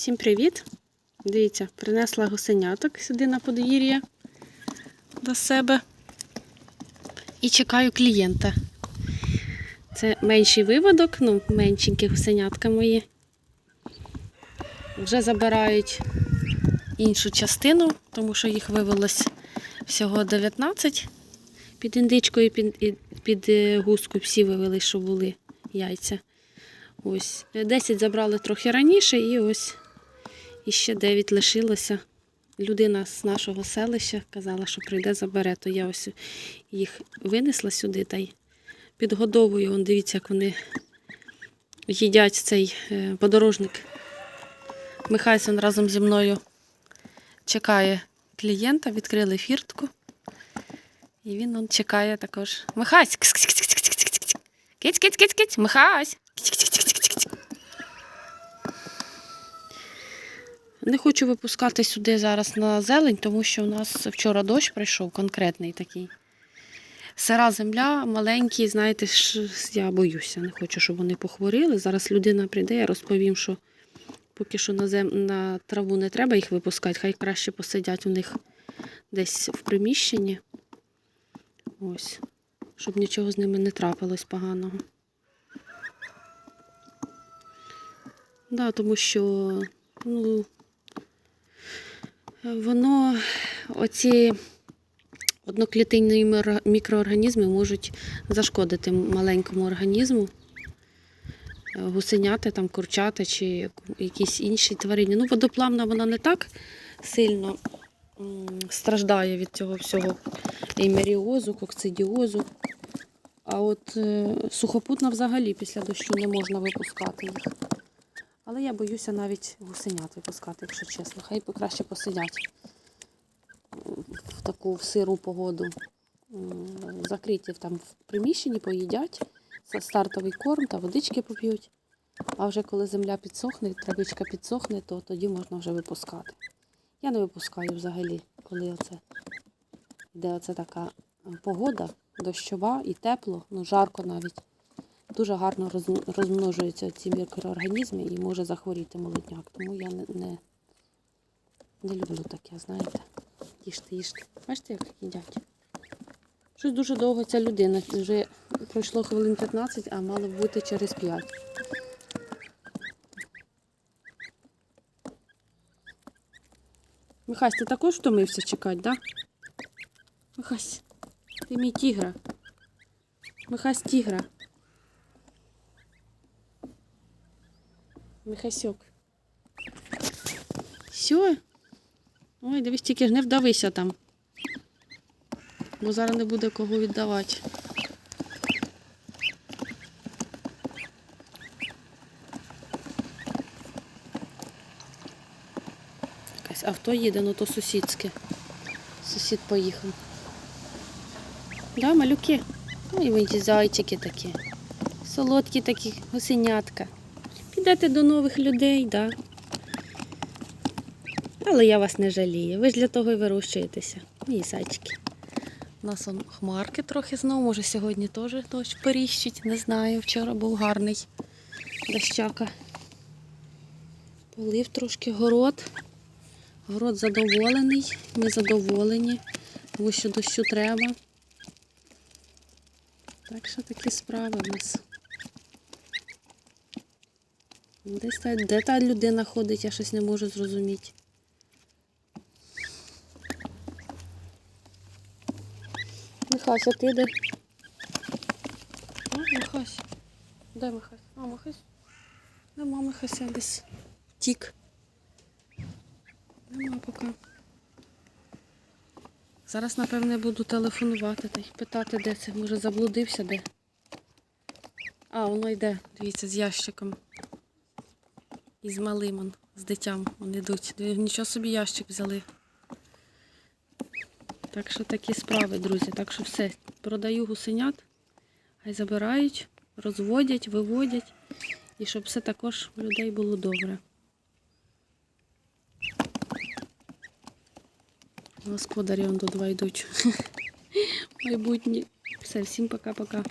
Всім привіт! Дивіться, принесла гусеняток сюди на подвір'я до себе і чекаю клієнта. Це менший виводок, ну, меншенькі гусенятка мої. Вже забирають іншу частину, тому що їх вивелось всього 19. Під індичкою і під, під е, гуску всі вивели, що були яйця. Ось 10 забрали трохи раніше, і ось іще 9 лишилося. Людина з нашого селища казала, що прийде, забере, то я ось їх винесла сюди та й підгодовую. Вон, дивіться, як вони їдять цей е, подорожник. Михайсон разом зі мною чекає клієнта, відкрили фіртку. І він он чекає також. Михась! кс-кс-кс-кс-кс-кс-кс. Киць, киць, киць, киць, Михась! Не хочу випускати сюди зараз на зелень, тому що у нас вчора дощ прийшов, конкретний такий. Сира земля, маленькі, знаєте, ж, я боюся, не хочу, щоб вони похворіли. Зараз людина прийде, я розповім, що поки що на, зем... на траву не треба їх випускати, хай краще посидять у них десь в приміщенні. Ось, щоб нічого з ними не трапилось поганого. Да, тому що ну, воно, оці одноклітинні мікроорганізми можуть зашкодити маленькому організму, Е, гусеняти, там, курчати чи якісь інші тварини. Ну, водоплавна вона не так сильно страждає від цього всього еймеріозу, кокцидіозу. А от е, сухопутна взагалі після дощу не можна випускати їх. Але я боюся навіть гусенят випускати, якщо чесно. Хай краще посидять в таку сиру погоду. Закриті там в приміщенні, поїдять стартовий корм та водички поп'ють. А вже коли земля підсохне, травичка підсохне, то тоді можна вже випускати. Я не випускаю взагалі, коли оце йде оце така е, погода, дощова і тепло, ну жарко навіть. Дуже гарно розмножуються ці мікроорганізми і може захворіти молодняк. Тому я не, не, не люблю таке, знаєте. Їжте, їжте. Бачите, як їдять? Щось дуже довго ця людина. Вже пройшло хвилин 15, а мало б бути через 5. Михась, ти також втомився чекати, так? Да? Михась, ти мій тігра. Михась тігра. Михасьок. Все? Ой, дивись, тільки ж не вдавися там. Бо зараз не буде кого віддавати. Якесь авто їде, ну то сусідське. Сусід поїхав. Да, малюки? І ви ті зайчики такі. Солодкі такі, гусенятка. Підете до нових людей, да. Але я вас не жалію. Ви ж для того і вирощуєтеся. Мої зайчики. У нас он хмарки трохи знову, може сьогодні теж дощ періщить, не знаю. Вчора був гарний дощака. Полив трошки город. Город задоволений, ми задоволені, тому що дощу треба. Так що такі справи в нас. Десь та, де та людина ходить, я щось не можу зрозуміти. Михась, а ти де? А, Михась. Де Михась? А, Михась. Нема Михася десь. Втік. Нема поки. Зараз, напевне, буду телефонувати та й питати, де це. Може заблудився де. А, воно йде, дивіться, з ящиком. І з малим, он, з дитям вони йдуть. Нічого собі ящик взяли. Так що такі справи, друзі. Так що все. Продаю гусенят, хай забирають, розводять, виводять. І щоб все також у людей було добре. Господарі он до два йдуть. Майбутні. Все, всім пока-пока.